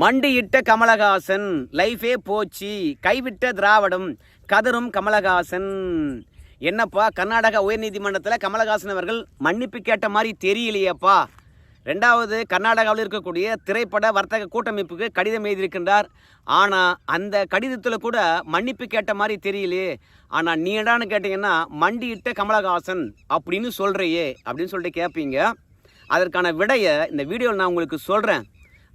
மண்டியிட்ட கமலஹாசன் லைஃபே போச்சு. கைவிட்ட திராவிடம் கதரும் கமலஹாசன். என்னப்பா கர்நாடகா உயர்நீதிமன்றத்தில் கமலஹாசன் அவர்கள் மன்னிப்பு கேட்ட மாதிரி தெரியலையேப்பா. ரெண்டாவது கர்நாடகாவில் இருக்கக்கூடிய திரைப்பட வர்த்தக கூட்டமைப்புக்கு கடிதம் எழுதியிருக்கின்றார். ஆனால் அந்த கடிதத்தில் கூட மன்னிப்பு கேட்ட மாதிரி தெரியலையே. ஆனால் நீ என்னான்னு கேட்டிங்கன்னா மண்டியிட்ட கமலஹாசன் அப்படின்னு சொல்கிறையே அப்படின்னு சொல்லிட்டு கேட்பீங்க அதற்கான விடையை இந்த வீடியோவில் நான் உங்களுக்கு சொல்கிறேன்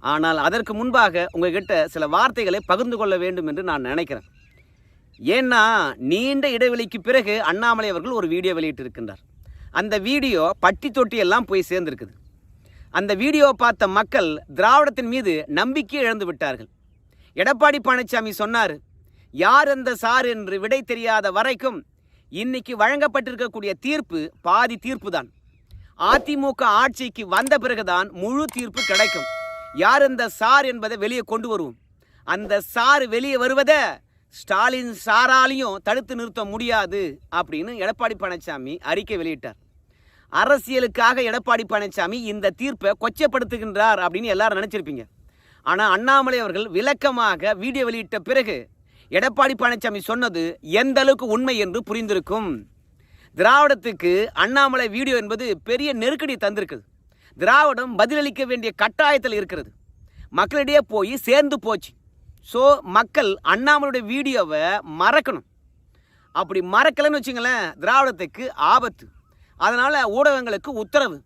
ஆனால் அதற்கு முன்பாக உங்ககிட்ட சில வார்த்தைகளை பகிர்ந்து கொள்ள வேண்டும் என்று நான் நினைக்கிறேன். ஏன்னா நீண்ட இடைவெளிக்கு பிறகு அண்ணாமலை அவர்கள் ஒரு வீடியோ வெளியிட்டிருக்கின்றார். அந்த வீடியோ பட்டி தொட்டி எல்லாம் போய் சேர்ந்திருக்குது. அந்த வீடியோ பார்த்த மக்கள் திராவிடத்தின் மீது நம்பிக்கை இழந்து விட்டார்கள். எடப்பாடி பழனிசாமி சொன்னார் யார் அந்த சார் என்று விடை தெரியாத வரைக்கும் இன்னைக்கு வழங்கப்பட்டிருக்கக்கூடிய தீர்ப்பு பாதி தீர்ப்பு தான் அதிமுக ஆட்சிக்கு வந்த பிறகுதான் முழு தீர்ப்பு கிடைக்கும். யார் அந்த சார் என்பதை வெளியே கொண்டு வருவோம். அந்த சார் வெளியே வருவதை ஸ்டாலின் சாராலையும் தடுத்து நிறுத்த முடியாது அப்படின்னு எடப்பாடி பழனிசாமி அறிக்கை வெளியிட்டார். அரசியலுக்காக எடப்பாடி பழனிசாமி இந்த தீர்ப்பை கொச்சப்படுத்துகின்றார் அப்படின்னு எல்லாரும் நினச்சிருப்பீங்க. ஆனால் அண்ணாமலை அவர்கள் விளக்கமாக வீடியோ வெளியிட்ட பிறகு எடப்பாடி பழனிசாமி சொன்னது எந்த அளவுக்கு உண்மை என்று புரிந்திருக்கும். திராவிடத்துக்கு அண்ணாமலை வீடியோ என்பது பெரிய நெருக்கடி தந்திருக்குது. திராவிடம் பதிலளிக்க வேண்டிய கட்டாயத்தில் இருக்கிறது. மக்களிடையே போய் சேர்ந்து போச்சு. ஸோ மக்கள் அண்ணாமலையுடைய வீடியோவை மறக்கணும். அப்படி மறக்கலைன்னு வச்சுங்களேன் திராவிடத்துக்கு ஆபத்து. அதனால் ஊடகங்களுக்கு உத்தரவு.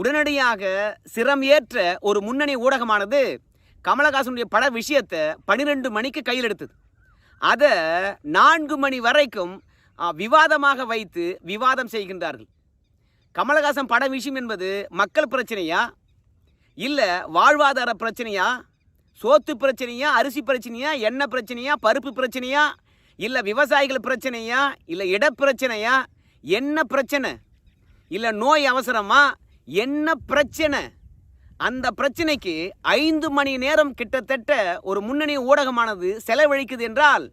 உடனடியாக சிரம் ஏற்ற ஒரு முன்னணி ஊடகமானது கமலஹாசனுடைய பட விஷயத்தை பன்னிரெண்டு மணிக்கு கையில் எடுத்தது. அதை நான்கு மணி வரைக்கும் விவாதமாக வைத்து விவாதம் செய்கின்றார்கள். கமலஹாசன் பட விஷயம் என்பது மக்கள் பிரச்சனையா? இல்லை வாழ்வாதார பிரச்சனையா? சோத்து பிரச்சனையா? அரிசி பிரச்சனையா? எண்ணெய் பிரச்சனையா? பருப்பு பிரச்சனையா? இல்லை விவசாயிகள் பிரச்சனையா? இல்லை இடப்பிரச்சனையா என்ன பிரச்சனை? இல்லை நோய் அவசரமா? என்ன பிரச்சனை? அந்த பிரச்சனைக்கு ஐந்து மணி நேரம் கிட்டத்தட்ட ஒரு முன்னணி ஊடகமானது செலவழிக்குது என்றால்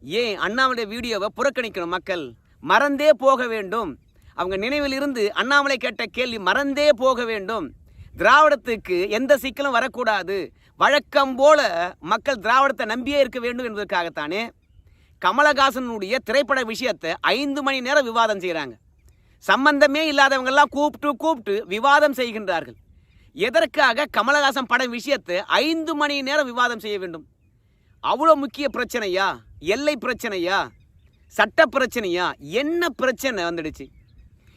ஏன் அண்ணாவுடைய வீடியோவை புறக்கணிக்கணும் மக்கள்? மறந்தே போக வேண்டும். அவங்க நினைவில் இருந்து அண்ணாமலை கேட்ட கேள்வி மறந்தே போக வேண்டும். திராவிடத்துக்கு எந்த சிக்கலும் வரக்கூடாது. வழக்கம் போல மக்கள் திராவிடத்தை நம்பியே இருக்க வேண்டும் என்பதற்காகத்தானே கமலஹாசனுடைய திரைப்பட விஷயத்தை ஐந்து மணி நேரம் விவாதம் செய்கிறாங்க சம்பந்தமே இல்லாதவங்கெல்லாம் கூப்பிட்டு கூப்பிட்டு விவாதம் செய்கின்றார்கள். எதற்காக கமலஹாசன் படம் விஷயத்தை ஐந்து மணி நேரம் விவாதம் செய்ய வேண்டும்? அவ்வளோ முக்கிய பிரச்சனையா? எல்லை பிரச்சனையா? சட்ட பிரச்சனையா? என்ன பிரச்சனை வந்துடுச்சு?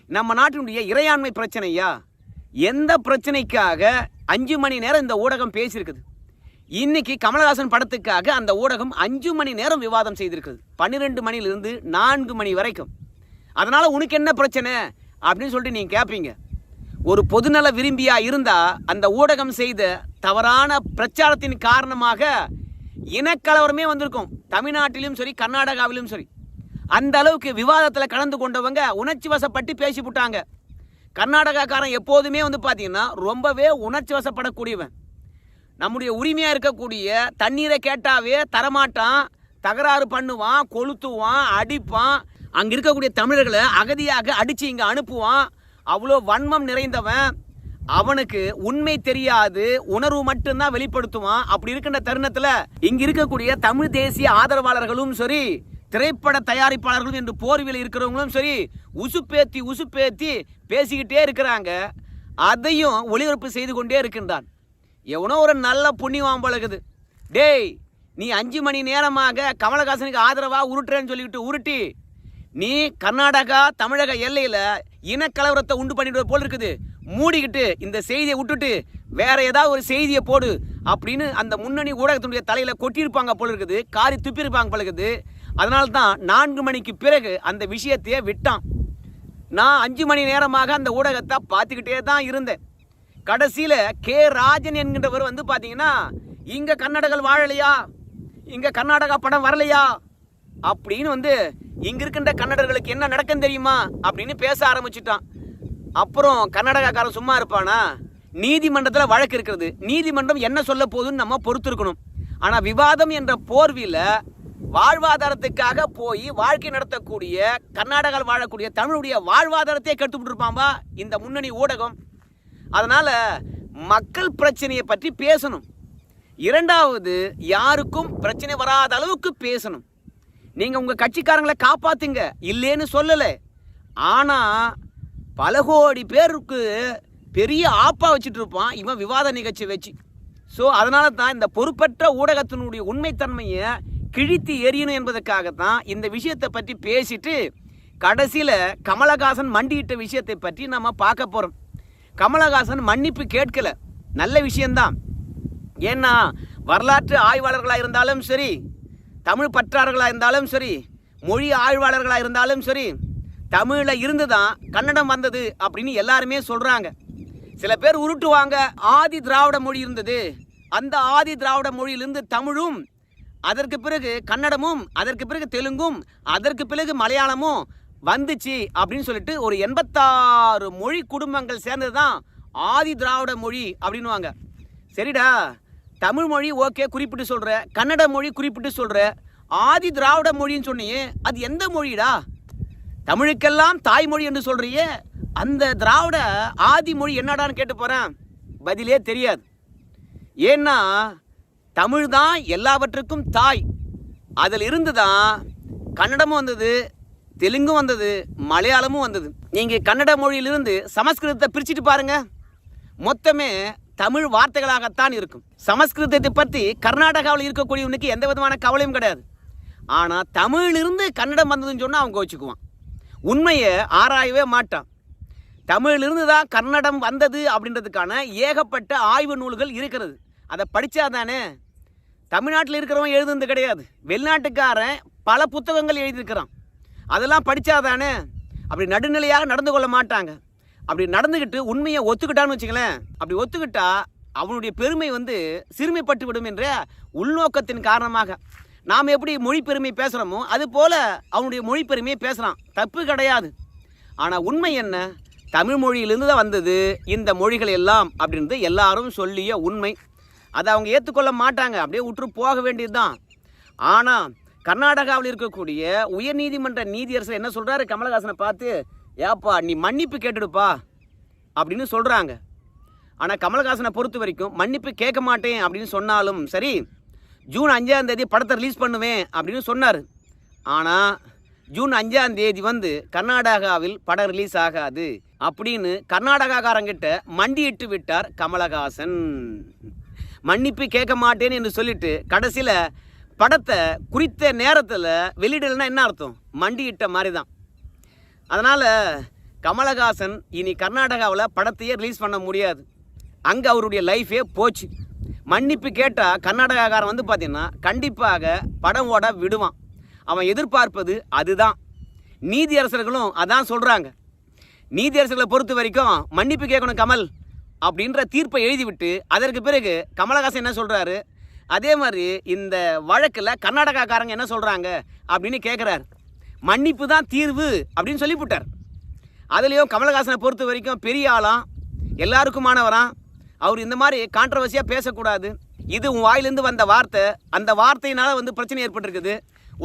நம்ம நாட்டினுடைய இறையாண்மை பிரச்சனையா எந்த பிரச்சனைக்காக அஞ்சு மணி நேரம் இந்த ஊடகம் பேசியிருக்குது? இன்னைக்கு கமலஹாசன் படத்துக்காக அந்த ஊடகம் அஞ்சு மணி நேரம் விவாதம் செய்திருக்குது. பன்னிரெண்டு மணிலிருந்து நான்கு மணி வரைக்கும். அதனால் உனக்கு என்ன பிரச்சனை? அப்படின்னு சொல்லிட்டு நீங்கள் கேட்பீங்க ஒரு பொதுநல விரும்பியாக இருந்தால் அந்த ஊடகம் செய்த தவறான பிரச்சாரத்தின் காரணமாக இனக்கலவரமே வந்திருக்கும். தமிழ்நாட்டிலும் சரி கர்நாடகாவிலும் சரி. அந்த அளவுக்கு விவாதத்தில் கலந்து கொண்டவங்க உணர்ச்சி வசப்பட்டு பேசி விட்டாங்க கர்நாடகாக்காரன் எப்போதுமே வந்து பார்த்தீங்கன்னா ரொம்பவே உணர்ச்சி வசப்படக்கூடியவன் நம்முடைய உரிமையாக இருக்கக்கூடிய தண்ணீரை கேட்டாவே தரமாட்டான் தகராறு பண்ணுவான் கொளுத்துவான் அடிப்பான். அங்கே இருக்கக்கூடிய தமிழர்களை அகதியாக அடித்து இங்கே அனுப்புவான். அவ்வளோ வன்மம் நிறைந்தவன். அவனுக்கு உண்மை தெரியாது உணர்வு மட்டும்தான் வெளிப்படுத்துவான். அப்படி இருக்கின்ற தருணத்தில் இங்கே இருக்கக்கூடிய தமிழ் தேசிய ஆதரவாளர்களும் சரி திரைப்பட தயாரிப்பாளர்களும் என்று போர்வியில் இருக்கிறவங்களும் சரி உசுப்பேத்தி உசுப்பேத்தி பேசிக்கிட்டே இருக்கிறாங்க. அதையும் ஒளிபரப்பு செய்து கொண்டே இருக்கின்றான். எவனோ ஒரு நல்ல புண்ணியம் பழகுது. டேய் நீ அஞ்சு மணி நேரமாக கமலஹாசனுக்கு ஆதரவாக உருட்டுறேன்னு சொல்லிக்கிட்டு உருட்டி நீ கர்நாடகா தமிழக எல்லையில் இனக்கலவரத்தை உண்டு பண்ணிடுவது போல் இருக்குது. மூடிக்கிட்டு இந்த செய்தியை விட்டுட்டு வேற ஏதாவது ஒரு செய்தியை போடு அப்படின்னு அந்த முன்னணி ஊடகத்தினுடைய தலையில் கொட்டியிருப்பாங்க போல் இருக்குது. காரி துப்பியிருப்பாங்க போல இருக்குது. அதனால தான் நான்கு மணிக்கு பிறகு அந்த விஷயத்தையே விட்டான். நான் அஞ்சு மணி நேரமாக அந்த ஊடகத்தை பார்த்துக்கிட்டே தான் இருந்தேன். கடைசியில் கே ராஜன் என்கின்றவர் வந்து பார்த்தீங்கன்னா இங்கே கர்நாடகல் வாழலையா? இங்கே கர்நாடகா படம் வரலையா? அப்படின்னு வந்து இங்க இருக்கின்ற கன்னடர்களுக்கு என்ன நடக்கும் தெரியுமா? அப்படின்னு பேச ஆரம்பிச்சிட்டான். அப்புறம் கர்நாடகாக்காரன் சும்மா இருப்பானா? நீதிமன்றத்தில் வழக்கு இருக்கிறது. நீதிமன்றம் என்ன சொல்ல போகுதுன்னு நம்ம பொறுத்திருக்கணும். ஆனால் விவாதம் என்ற போர்வியில் வாழ்வாதாரத்துக்காக போய் வாழ்க்கை நடத்தக்கூடிய கர்நாடகாவில் வாழக்கூடிய தமிழுடைய வாழ்வாதாரத்தையே கெடுத்துட்டு இருப்பான்பா இந்த முன்னணி ஊடகம். அதனால் மக்கள் பிரச்சனையை பற்றி பேசணும். இரண்டாவது யாருக்கும் பிரச்சனை வராத அளவுக்கு பேசணும். நீங்கள் உங்கள் கட்சிக்காரங்களை காப்பாத்துங்க. இல்லைன்னு சொல்லலை. ஆனால் பல கோடி பேருக்கு பெரிய ஆப்பா வச்சுட்டு இருப்பான் இவன் விவாத நிகழ்ச்சி வச்சு. ஸோ அதனால தான் இந்த பொறுப்பற்ற ஊடகத்தினுடைய உண்மைத்தன்மையை கிழித்து எறியணும் என்பதற்காகத்தான் இந்த விஷயத்தை பற்றி பேசிட்டு கடைசியில் கமலஹாசன் மண்டியிட்ட விஷயத்தை பற்றி நம்ம பார்க்க போகிறோம் கமலஹாசன் மன்னிப்பு கேட்கல. நல்ல விஷயம்தான். ஏன்னா வரலாற்று ஆய்வாளர்களாக இருந்தாலும் சரி தமிழ் பற்றாளர்களாக இருந்தாலும் சரி மொழி ஆய்வாளர்களாக இருந்தாலும் சரி தமிழில் இருந்து தான் கன்னடம் வந்தது அப்படின்னு எல்லாருமே சொல்கிறாங்க சில பேர் உருட்டுவாங்க ஆதி திராவிட மொழி இருந்தது. அந்த ஆதி திராவிட மொழியிலிருந்து தமிழும் அதற்கு பிறகு கன்னடமும் அதற்கு பிறகு தெலுங்கும் அதற்கு பிறகு மலையாளமும் வந்துச்சு அப்படின்னு சொல்லிட்டு ஒரு எண்பத்தாறு மொழி குடும்பங்கள் சேர்ந்தது தான் ஆதி திராவிட மொழி அப்படின்னுவாங்க. சரிடா தமிழ் மொழி ஓகே குறிப்பிட்டு சொல்கிற கன்னட மொழி குறிப்பிட்டு சொல்கிற ஆதி திராவிட மொழின்னு சொன்னியே அது எந்த மொழிடா? தமிழுக்கெல்லாம் தாய்மொழி என்று சொல்கிறியே அந்த திராவிட ஆதி மொழி என்னடான்னு கேட்டு போகிறேன் பதிலே தெரியாது. ஏன்னா தமிழ் தான் எல்லாவற்றுக்கும் தாய். அதில் இருந்து தான் கன்னடமும் வந்தது தெலுங்கும் வந்தது மலையாளமும் வந்தது. நீங்கள் கன்னட மொழியிலிருந்து சமஸ்கிருதத்தை பிரிச்சுட்டு பாருங்க. மொத்தமே தமிழ் வார்த்தைகளாகத்தான் இருக்கும். சமஸ்கிருதத்தை பற்றி கர்நாடகாவில் இருக்கக்கூடியவனுக்கு எந்த விதமான கவலையும் கிடையாது. ஆனால் தமிழிலிருந்து கன்னடம் வந்ததுன்னு சொன்னால் அவன் வச்சுக்குவான் உண்மையை ஆராயவே மாட்டான். தமிழிலிருந்து தான் கன்னடம் வந்தது அப்படின்றதுக்கான ஏகப்பட்ட ஆய்வு நூல்கள் இருக்கிறது. அதை படித்தா தானே தமிழ்நாட்டில் இருக்கிறவன் எழுதுனது கிடையாது. வெளிநாட்டுக்காரன் பல புத்தகங்கள் எழுதியிருக்கிறான். அதெல்லாம் படித்தா தானே அப்படி நடுநிலையாக நடந்து கொள்ள மாட்டாங்க. அப்படி நடந்துக்கிட்டு உண்மையை ஒத்துக்கிட்டான்னு வச்சுங்களேன் அப்படி ஒத்துக்கிட்டா அவனுடைய பெருமை வந்து சிறுமைப்பட்டு விடும் என்ற உள்நோக்கத்தின் காரணமாக. நாம் எப்படி மொழி பெருமை பேசுகிறோமோ அது போல் அவனுடைய மொழி பெருமையை பேசுகிறான் தப்பு கிடையாது. ஆனால் உண்மை என்ன? தமிழ் மொழியிலிருந்து தான் வந்தது இந்த மொழிகள் எல்லாம் அப்படின்றது எல்லாரும் சொல்லிய உண்மை. அதை அவங்க ஏற்றுக்கொள்ள மாட்டாங்க. அப்படியே உற்று போக வேண்டியது தான் ஆனால் கர்நாடகாவில் இருக்கக்கூடிய உயர்நீதிமன்ற நீதியரசர் என்ன சொல்கிறாரு கமலஹாசனை பார்த்து ஏப்பா நீ மன்னிப்பு கேட்டுடுப்பா அப்படின்னு சொல்கிறாங்க ஆனால் கமலஹாசனை பொறுத்த வரைக்கும் மன்னிப்பு கேட்க மாட்டேன் அப்படின்னு சொன்னாலும் சரி ஜூன் அஞ்சாம் தேதி படத்தை ரிலீஸ் பண்ணுவேன் அப்படின்னு சொன்னார். ஆனால் ஜூன் அஞ்சாம் தேதி வந்து கர்நாடகாவில் படம் ரிலீஸ் ஆகாது அப்படின்னு கர்நாடகாக்காரங்கிட்ட மண்டியிட்டு விட்டார் கமலஹாசன். மன்னிப்பு கேட்க மாட்டேன்னு என்று சொல்லிட்டு கடைசியில் படத்தை குறித்த நேரத்தில் வெளியிடலைன்னா என்ன அர்த்தம்? மண்டியிட்ட மாதிரி தான் அதனால் கமலஹாசன் இனி கர்நாடகாவில் படத்தையே ரிலீஸ் பண்ண முடியாது. அங்கே அவருடைய லைஃபே போச்சு. மன்னிப்பு கேட்டால் கர்நாடகாக்காரன் வந்து பார்த்தீங்கன்னா கண்டிப்பாக படம் ஓட விடுவான். அவன் எதிர்பார்ப்பது அதுதான். நீதியரசர்களும் அதான் சொல்கிறாங்க நீதியரசர்களை பொறுத்த வரைக்கும் மன்னிப்பு கேட்கணும் கமல். அப்படின்ற தீர்ப்பை எழுதிவிட்டு அதற்கு பிறகு கமலஹாசன் என்ன சொல்கிறாரு அதே மாதிரி இந்த வழக்கில் கர்நாடகாக்காரங்க என்ன சொல்கிறாங்க அப்படின்னு கேட்குறாரு மன்னிப்பு தான் தீர்வு அப்படின்னு சொல்லிவிட்டார். அதுலேயும் கமலஹாசனை பொறுத்த வரைக்கும் பெரிய ஆளாம் எல்லாருக்குமானவராம் அவர் இந்த மாதிரி கான்ட்ரவர்சியாக பேசக்கூடாது. இது உன் வாயிலேருந்து வந்த வார்த்தை. அந்த வார்த்தையினால் வந்து பிரச்சனை ஏற்பட்டிருக்குது.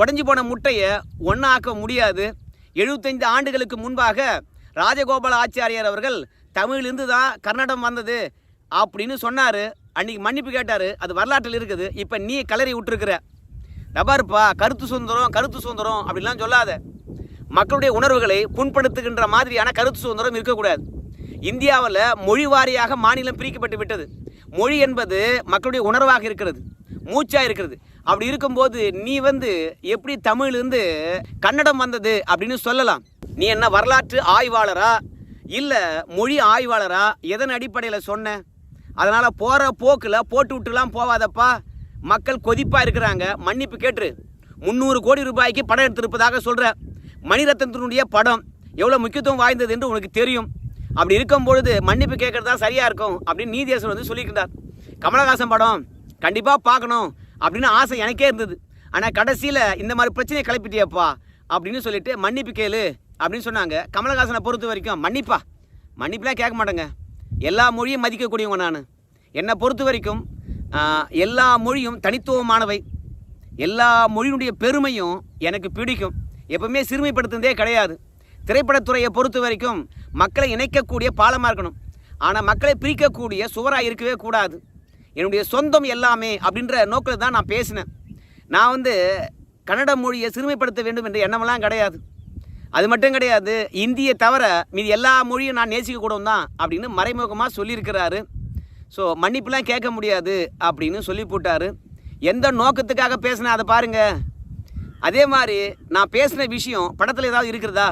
உடஞ்சி போன முட்டையை ஒன்றாக்க முடியாது. எழுபத்தைந்து ஆண்டுகளுக்கு முன்பாக ராஜகோபால ஆச்சாரியார் அவர்கள் தமிழ்லேருந்து தான் கர்நாடகம் வந்தது அப்படின்னு சொன்னார். அன்னைக்கு மன்னிப்பு கேட்டார். அது வரலாற்றில் இருக்குது. இப்போ நீ கலரி விட்டுருக்குற. தபாருப்பா கருத்து சுதந்திரம் கருத்து சுதந்திரம் அப்படிலாம் சொல்லாத. மக்களுடைய உணர்வுகளை புண்படுத்துகின்ற மாதிரியான கருத்து சுதந்திரம் இருக்கக்கூடாது. இந்தியாவில் மொழி வாரியாக மாநிலம் பிரிக்கப்பட்டு விட்டது. மொழி என்பது மக்களுடைய உணர்வாக இருக்கிறது. மூச்சாக இருக்கிறது. அப்படி இருக்கும்போது நீ வந்து எப்படி தமிழ்லேருந்து கன்னடம் வந்தது அப்படின்னு சொல்லலாம். நீ என்ன வரலாற்று ஆய்வாளரா? இல்லை மொழி ஆய்வாளரா? எதன் அடிப்படையில் சொன்னேன் அதனால் போகிற போக்கில் போட்டு விட்டுலாம் போவாதப்பா. மக்கள் கொதிப்பாக இருக்கிறாங்க. மன்னிப்பு கேட்டுரு. முந்நூறு கோடி ரூபாய்க்கு படம் எடுத்திருப்பதாக சொல்கிற மணிரத்னத்தினுடைய படம் எவ்வளோ முக்கியத்துவம் வாய்ந்தது என்று உனக்கு தெரியும். அப்படி இருக்கும் பொழுது மன்னிப்பு கேட்குறதா சரியாக இருக்கும் அப்படின்னு நீதியரசன் வந்து சொல்லியிருந்தார் கமலஹாசன் படம் கண்டிப்பாக பார்க்கணும் அப்படின்னு ஆசை எனக்கே இருந்தது. ஆனால் கடைசியில் இந்த மாதிரி பிரச்சனையை கிளப்பிட்டியப்பா அப்படின்னு சொல்லிட்டு மன்னிப்பு கேளு. அப்படின்னு சொன்னாங்க. கமலஹாசனை பொறுத்த வரைக்கும் மன்னிப்பா. மன்னிப்புலாம் கேட்க மாட்டேங்க. எல்லா மொழியும் மதிக்கக்கூடியவங்க நான். என்னை பொறுத்த வரைக்கும் எல்லா மொழியும் தனித்துவமானவை. எல்லா மொழியினுடைய பெருமையும் எனக்கு பிடிக்கும். எப்பவுமே சிறுமைப்படுத்துனதே கிடையாது. திரைப்படத்துறையை பொறுத்த வரைக்கும் மக்களை இணைக்கக்கூடிய பாலமாக இருக்கணும். ஆனால் மக்களை பிரிக்கக்கூடிய சுவராக இருக்கவே கூடாது. என்னுடைய சொந்தம் எல்லாமே அப்படின்ற நோக்கில் தான் நான் பேசினேன். நான் வந்து கன்னட மொழியை சிறுமைப்படுத்த வேண்டும் என்ற எண்ணமெல்லாம் கிடையாது. அது மட்டும் கிடையாது இந்தியை தவிர மீதி எல்லா மொழியும் நான் நேசிக்கக்கூடும் தான் அப்படின்னு மறைமுகமாக சொல்லியிருக்கிறாரு. ஸோ மன்னிப்புலாம் கேட்க முடியாது அப்படின்னு சொல்லி போட்டாரு. எந்த நோக்கத்துக்காக பேசினேன் அதை பாருங்கள் அதே மாதிரி நான் பேசின விஷயம் படத்தில் ஏதாவது இருக்கிறதா?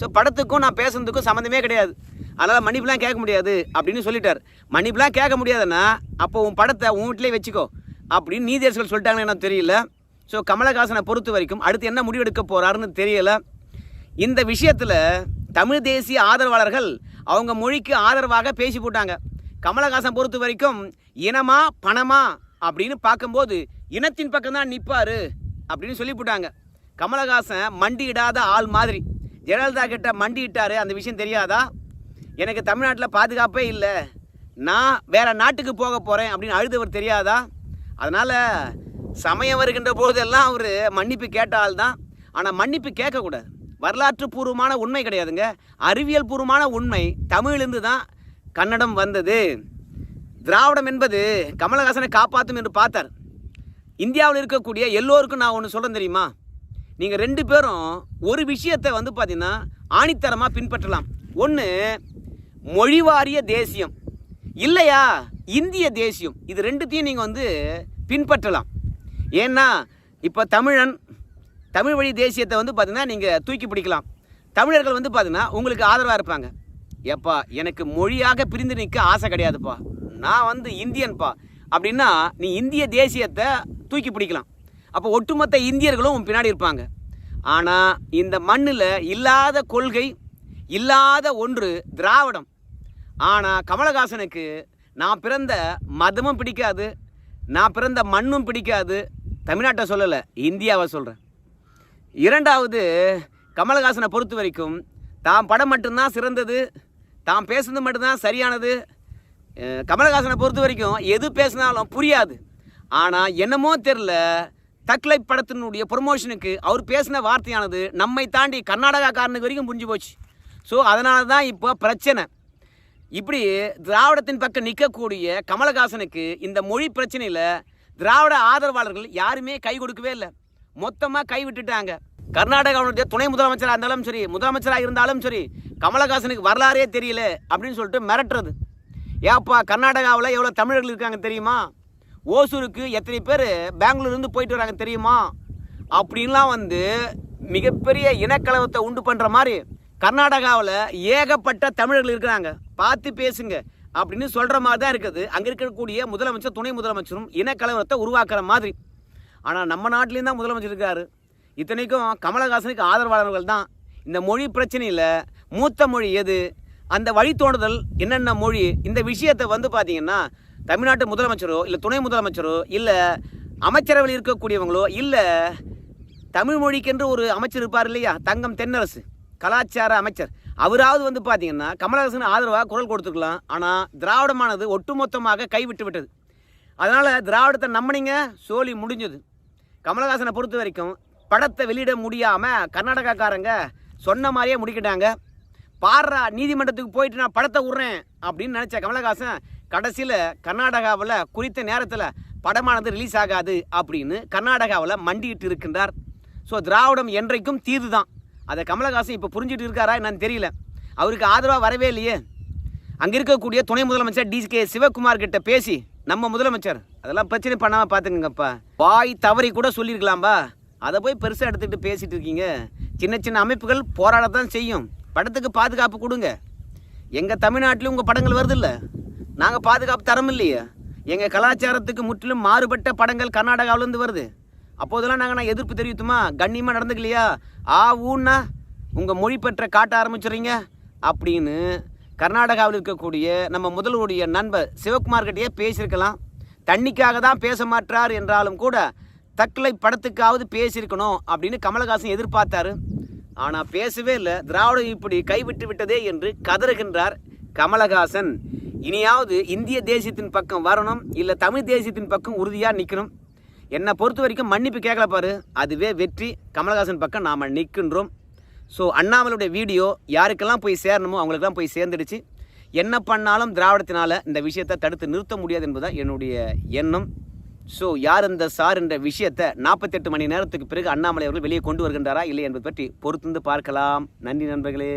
ஸோ படத்துக்கும் நான் பேசுனதுக்கும் சம்மந்தமே கிடையாது. அதனால் மன்னிப்புலாம் கேட்க முடியாது அப்படின்னு சொல்லிட்டார். மன்னிப்புலாம் கேட்க முடியாதுன்னா அப்போ உன் படத்தை உன் வீட்டிலே வச்சுக்கோ அப்படின்னு நீதியரசர்கள் சொல்லிட்டாங்கன்னு எனக்கு தெரியல. ஸோ கமலஹாசனை பொறுத்த வரைக்கும் அடுத்து என்ன முடிவெடுக்க போகிறாருன்னு தெரியலை. இந்த விஷயத்தில் தமிழ் தேசிய ஆதரவாளர்கள் அவங்க மொழிக்கு ஆதரவாக பேசி போட்டாங்க. கமலஹாசன் பொறுத்த வரைக்கும் இனமா பணமா? அப்படின்னு பார்க்கும்போது இனத்தின் பக்கம் தான் நிற்பாரு அப்படின்னு சொல்லி போட்டாங்க. கமலஹாசன் மண்டியிடாத ஆள் மாதிரி. ஜெயலலிதா கிட்ட மண்டியிட்டாரு அந்த விஷயம் தெரியாதா? எனக்கு தமிழ்நாட்டில் பாதுகாப்பே இல்லை. நான் வேற நாட்டுக்கு போக போகிறேன் அப்படின்னு அழுதவர் தெரியாதா? அதனால் சமயம் வருகின்ற போதெல்லாம் அவர் மன்னிப்பு கேட்ட ஆள் தான் ஆனால் மன்னிப்பு கேட்கக்கூடாது. வரலாற்று பூர்வமான உண்மை கிடையாதுங்க. அறிவியல் பூர்வமான உண்மை தமிழிலிருந்து தான் கன்னடம் வந்தது. திராவிடம் என்பது கமலஹாசனை காப்பாற்றும் என்று பார்த்தார். இந்தியாவில் இருக்கக்கூடிய எல்லோருக்கும் நான் ஒன்று சொல்கிறேன் தெரியுமா? நீங்கள் ரெண்டு பேரும் ஒரு விஷயத்தை வந்து பார்த்தீங்கன்னா ஆணித்தரமாக பின்பற்றலாம். ஒன்று மொழிவாரிய தேசியம். இல்லையா? இந்திய தேசியம். இது ரெண்டுத்தையும் நீங்கள் வந்து பின்பற்றலாம். ஏன்னா இப்போ தமிழன் தமிழ் வழி தேசியத்தை வந்து பார்த்தீங்கன்னா நீங்கள் தூக்கி பிடிக்கலாம். தமிழர்கள் வந்து பார்த்திங்கன்னா உங்களுக்கு ஆதரவாக இருப்பாங்க. ஏப்பா எனக்கு மொழியாக பிரிந்து நிற்க ஆசை கிடையாதுப்பா. நான் வந்து இந்தியன்ப்பா அப்படின்னா நீ இந்திய தேசியத்தை தூக்கி பிடிக்கலாம். அப்போ ஒட்டுமொத்த இந்தியர்களும் உன் பின்னாடி இருப்பாங்க. ஆனால் இந்த மண்ணில் இல்லாத கொள்கை இல்லாத ஒன்று திராவிடம். ஆனால் கமலஹாசனுக்கு நான் பிறந்த மதமும் பிடிக்காது நான் பிறந்த மண்ணும் பிடிக்காது. தமிழ்நாட்டை சொல்லலை இந்தியாவை சொல்கிறேன் இரண்டாவது கமலஹாசனை பொறுத்த வரைக்கும் தான் படம் மட்டும்தான் சிறந்தது தான் பேசுனது மட்டும்தான் சரியானது. கமலஹாசனை பொறுத்த வரைக்கும் எது பேசினாலும் புரியாது. ஆனால் என்னமோ தெரில தக்லை படத்தினுடைய ப்ரொமோஷனுக்கு அவர் பேசின வார்த்தையானது நம்மை தாண்டி கர்நாடகாக்காரனுக்கு வரைக்கும் புரிஞ்சு போச்சு. ஸோ அதனால தான் இப்போ பிரச்சனை. இப்படி திராவிடத்தின் பக்கம் நிற்கக்கூடிய கமலஹாசனுக்கு இந்த மொழி பிரச்சனையில் திராவிட ஆதரவாளர்கள் யாருமே கை கொடுக்கவே இல்லை. மொத்தமாக கை விட்டுட்டாங்க கர்நாடகாவுடைய துணை முதலமைச்சராக இருந்தாலும் சரி முதலமைச்சராக இருந்தாலும் சரி கமலஹாசனுக்கு வரலாறே தெரியல அப்படின்னு சொல்லிட்டு மிரட்டுறது. ஏப்பா கர்நாடகாவில் எவ்வளோ தமிழர்கள் இருக்காங்க தெரியுமா? ஓசூருக்கு எத்தனை பேர் பெங்களூர்லேருந்து போயிட்டு வராங்க தெரியுமா? அப்படின்லாம் வந்து மிகப்பெரிய இனக்கலவத்தை உண்டு பண்ணுற மாதிரி கர்நாடகாவில் ஏகப்பட்ட தமிழர்கள் இருக்கிறாங்க. பார்த்து பேசுங்க அப்படின்னு சொல்கிற மாதிரி தான் இருக்குது. அங்கே இருக்கக்கூடிய முதலமைச்சர் துணை முதலமைச்சரும் இனக்கலவரத்தை உருவாக்குற மாதிரி. ஆனால் நம்ம நாட்டிலையும் தான் முதலமைச்சர் இருக்காரு. இத்தனைக்கும் கமலஹாசனுக்கு ஆதரவாளர்கள் தான். இந்த மொழி பிரச்சனையில் மூத்த மொழி எது? அந்த வழித்தோண்டுதல் என்னென்ன மொழி? இந்த விஷயத்தை வந்து பார்த்தீங்கன்னா தமிழ்நாட்டு முதலமைச்சரோ இல்லை துணை முதலமைச்சரோ இல்லை அமைச்சரவையில் இருக்கக்கூடியவங்களோ இல்லை தமிழ் மொழிக்கென்று ஒரு அமைச்சர் இருப்பார் இல்லையா? தங்கம் தென்னரசு கலாச்சார அமைச்சர். அவராவது வந்து பார்த்தீங்கன்னா கமலஹாசன் ஆதரவாக குரல் கொடுத்துருக்கலாம். ஆனால் திராவிடமானது ஒட்டுமொத்தமாக கைவிட்டு விட்டது. அதனால் திராவிடத்தை நம்பினீங்க சோழி முடிஞ்சது. கமலஹாசனை பொறுத்த வரைக்கும் படத்தை வெளியிட முடியாமல் கர்நாடகாக்காரங்க சொன்ன மாதிரியே முடிக்கிட்டாங்க. பாடுறா நீதிமன்றத்துக்கு போயிட்டு நான் படத்தை விட்றேன் அப்படின்னு நினச்ச கமலஹாசன் கடைசியில் கர்நாடகாவில் குறித்த நேரத்தில் படமானது ரிலீஸ் ஆகாது அப்படின்னு கர்நாடகாவில் மண்டிக்கிட்டு இருக்கின்றார். ஸோ திராவிடம் என்றைக்கும் தீது தான் அதை கமலஹாசன் இப்போ புரிஞ்சுட்டு இருக்காரா என்னன்னு தெரியல. அவருக்கு ஆதரவாக வரவே இல்லையே. அங்கே இருக்கக்கூடிய துணை முதலமைச்சர் டி கே சிவகுமார் கிட்ட பேசி நம்ம முதலமைச்சர். அதெல்லாம் பிரச்சனை பண்ணாமல் பார்த்துக்கங்கப்பா வாய் தவறி கூட சொல்லியிருக்கலாம்பா அதை போய் பெருசாக எடுத்துக்கிட்டு பேசிகிட்டு இருக்கீங்க. சின்ன சின்ன அமைப்புகள் போராடத்தான் செய்யும். படத்துக்கு பாதுகாப்பு கொடுங்க. எங்கள் தமிழ்நாட்டிலும் உங்கள் படங்கள் வருதில்ல? நாங்கள் பாதுகாப்பு தரம் இல்லையே. எங்கள் கலாச்சாரத்துக்கு முற்றிலும் மாறுபட்ட படங்கள் கர்நாடகாவிலேருந்து வருது. அப்போதெல்லாம் நாங்கள் நான் எதிர்ப்பு தெரிவித்துமா? கண்ணியமாக நடந்துக்கலையா? ஆ ஊன்னா உங்கள் மொழி பெற்ற காட்ட ஆரம்பிச்சுறீங்க அப்படின்னு கர்நாடகாவில் இருக்கக்கூடிய நம்ம முதல்வருடைய நண்பர் சிவகுமார்கிட்டயே பேசியிருக்கலாம். தண்ணிக்காக தான் பேச மாட்டார் என்றாலும் கூட தக்கலை படத்துக்காவது பேசியிருக்கணும் அப்படின்னு கமலஹாசன் எதிர்பார்த்தாரு. ஆனால் பேசவே இல்லை. திராவிடம் இப்படி கைவிட்டு விட்டதே என்று கதறுகின்றார் கமலஹாசன். இனியாவது இந்திய தேசியத்தின் பக்கம் வரணும் இல்லை தமிழ் தேசியத்தின் பக்கம் உறுதியாக நிற்கணும் என்னை பொறுத்த வரைக்கும் மன்னிப்பு கேட்கல பாரு. அதுவே வெற்றி. கமலஹாசன் பக்கம் நாம் நிற்கின்றோம் ஸோ அண்ணாமலையுடைய வீடியோ யாருக்கெல்லாம் போய் சேரணுமோ அவங்களுக்கெல்லாம் போய் சேர்ந்துடுச்சு. என்ன பண்ணாலும் திராவிடத்தினால் இந்த விஷயத்தை தடுத்து நிறுத்த முடியாது என்பதுதான் என்னுடைய எண்ணம். ஸோ யார் இந்த சார் என்ற விஷயத்தை நாற்பத்தெட்டு மணி நேரத்துக்கு பிறகு அண்ணாமலை அவர்கள் வெளியே கொண்டு வருகின்றாரா இல்லை என்பது பற்றி பொறுத்திருந்து பார்க்கலாம். நன்றி நண்பர்களே.